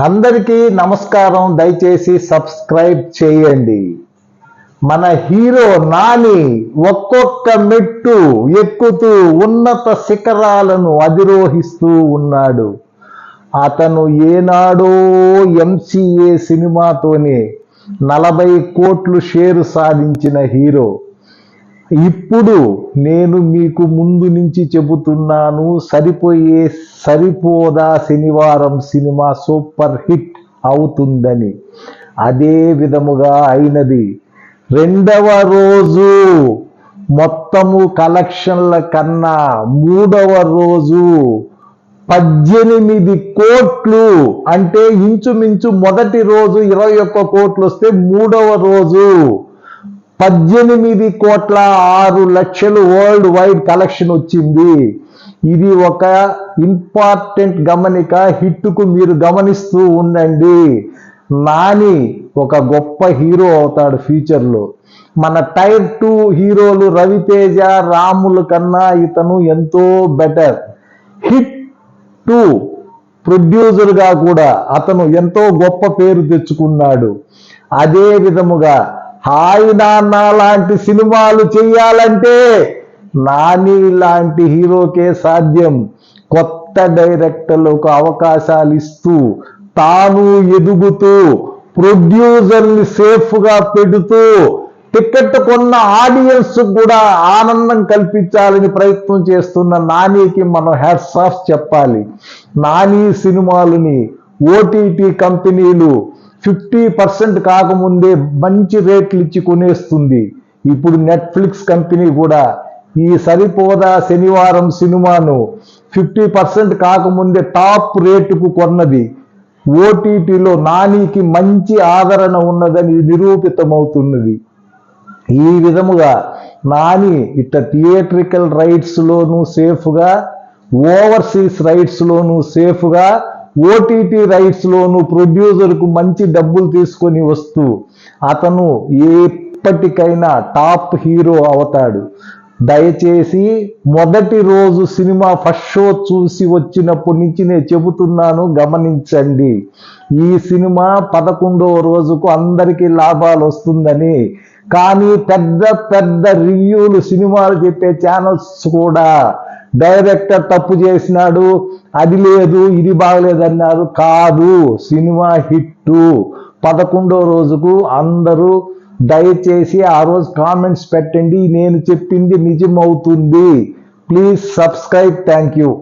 అందరికీ నమస్కారం. దయచేసి సబ్స్క్రైబ్ చేయండి. మన హీరో నాని ఒక్కొక్క మెట్టు ఎక్కుతూ ఉన్నత శిఖరాలను అధిరోహిస్తూ ఉన్నాడు. అతను ఏనాడో ఎంసీఏ సినిమాతోనే నలభై కోట్లు షేరు సాధించిన హీరో. ఇప్పుడు నేను మీకు ముందు నుంచి చెబుతున్నాను సరిపోయే సరిపోదా శనివారం సినిమా సూపర్ హిట్ అవుతుందని. అదే విధముగా అయినది. రెండవ రోజు మొత్తము కలెక్షన్ల కన్నా మూడవ రోజు పద్దెనిమిది కోట్లు అంటే ఇంచుమించు మొదటి రోజు ఇరవై ఒక్క కోట్లు వస్తే మూడవ రోజు పద్దెనిమిది కోట్ల ఆరు లక్షలు వరల్డ్ వైడ్ కలెక్షన్ వచ్చింది. ఇది ఒక ఇంపార్టెంట్ గమనిక హిట్కు మీరు గమనిస్తూ ఉండండి. నాని ఒక గొప్ప హీరో అవుతాడు ఫ్యూచర్లో మన టైర్ టూ హీరోలు రవితేజ రాముల కన్నా ఇతను ఎంతో బెటర్ హిట్ టూ ప్రొడ్యూసర్గా కూడా అతను ఎంతో గొప్ప పేరు తెచ్చుకున్నాడు. అదే విధముగా హాయ్ నాన్న లాంటి సినిమాలు చేయాలంటే నాని లాంటి హీరోకే సాధ్యం. కొత్త డైరెక్టర్లకు అవకాశాలు ఇస్తూ తాను ఎదుగుతూ ప్రొడ్యూసర్ని సేఫ్గా పెడుతూ టికెట్ కొన్న ఆడియన్స్ కూడా ఆనందం కల్పించాలని ప్రయత్నం చేస్తున్న నానికి మనం హ్యాట్స్ ఆఫ్ చెప్పాలి. నాని సినిమాలని ఓటీటీ కంపెనీలు ఫిఫ్టీ పర్సెంట్ కాకముందే మంచి రేట్లు ఇచ్చి కొనేస్తుంది. ఇప్పుడు నెట్ఫ్లిక్స్ కంపెనీ కూడా ఈ సరిపోదా శనివారం సినిమాను ఫిఫ్టీ పర్సెంట్ కాకముందే టాప్ రేటుకు కొన్నది. ఓటీటీలో నానికి మంచి ఆదరణ ఉన్నదని నిరూపితమవుతున్నది. ఈ విధముగా నాని ఇట్ట థియేట్రికల్ రైట్స్లోనూ సేఫ్గా ఓవర్సీస్ రైట్స్లోనూ సేఫ్గా ఓటీటీ రైట్స్లోనూ ప్రొడ్యూసర్కు మంచి డబ్బులు తీసుకొని వస్తూ అతను ఎప్పటికైనా టాప్ హీరో అవుతాడు. దయచేసి మొదటి రోజు సినిమా ఫస్ట్ షో చూసి వచ్చినప్పటి నుంచి నేను చెబుతున్నాను గమనించండి. ఈ సినిమా పదకొండవ రోజుకు అందరికీ లాభాలు వస్తుందని. కానీ పెద్ద పెద్ద రివ్యూలు సినిమాలు చెప్పే ఛానల్స్ కూడా డైరెక్టర్ తప్పు చేసినాడు అది లేదు ఇది బాగలేదన్నారు. కాదు సినిమా హిట్టు. పదకొండో రోజుకు అందరూ దయచేసి ఆ రోజు కామెంట్స్ పెట్టండి నేను చెప్పింది నిజమవుతుంది. Please subscribe thank you.